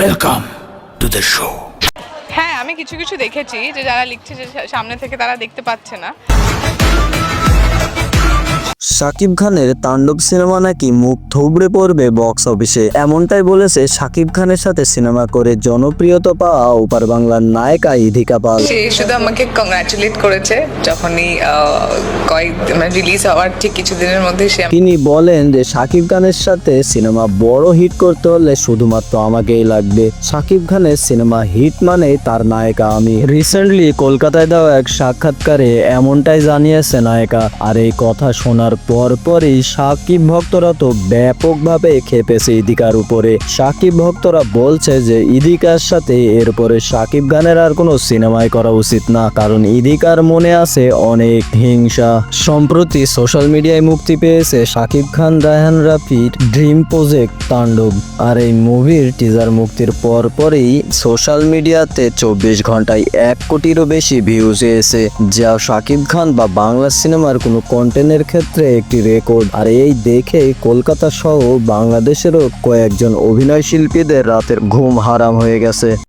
Welcome to the show হ্যাঁ আমি কিছু কিছু দেখেছি যে যারা লিখছে যে সামনে থেকে তারা দেখতে পাচ্ছে না। শাকিব খানের তাণ্ডব সিনেমা নাকি মুখ থুবড়ে পড়বে বক্স অফিসে? এমনটাই বলেছে শাকিব খানের সাথে সিনেমা করে জনপ্রিয়তা পাওয়া ওপার বাংলার নায়িকা ইধিকা পাল। সে শুধু আমাকে কংগ্রাচুলেট করেছে যখনই কয়েক মানে রিলিজ হওয়ার ঠিক কিছুদিনের মধ্যে সে তিনি বলেন যে শাকিব খানের সাথে সিনেমা বড় হিট করতে হলে শুধুমাত্র আমাকেই লাগবে। শাকিব খানের সিনেমা হিট মানে তার নায়িকা আমি রিসেন্টলি কলকাতায় দেওয়া এক সাক্ষাৎকারে এমনটাই জানিয়েছে নায়িকা আর এই কথা শোনার পর পরই সাকিব ভক্তরা তো ব্যাপকভাবে খেপেছে ইদিকার উপরে। সাকিব ভক্তরা বলছে যে, ইদিকার সাথে এরপরে সাকিব খানের আর কোনো সিনেমায় করা উচিত না, কারণ ইদিকার মনে আছে অনেক হিংসা। সম্প্রতি সোশ্যাল মিডিয়ায় মুক্তি পেয়েছে সাকিব খান, রায়হান রাফির ড্রিম প্রজেক্ট তাণ্ডব। আর এই মুভির টিজার মুক্তির পর পরই সোশ্যাল মিডিয়াতে চব্বিশ ঘন্টায় এক কোটিরও বেশি ভিউজ এসে যা সাকিব খান বা বাংলা সিনেমার কোনো কন্টেন্টের ক্ষেত্রে একটি রেকর্ড আর এই দেখে কলকাতা সহ বাংলাদেশেরও কয়েকজন অভিনয় শিল্পীদের রাতের ঘুম হারাম হয়ে গেছে।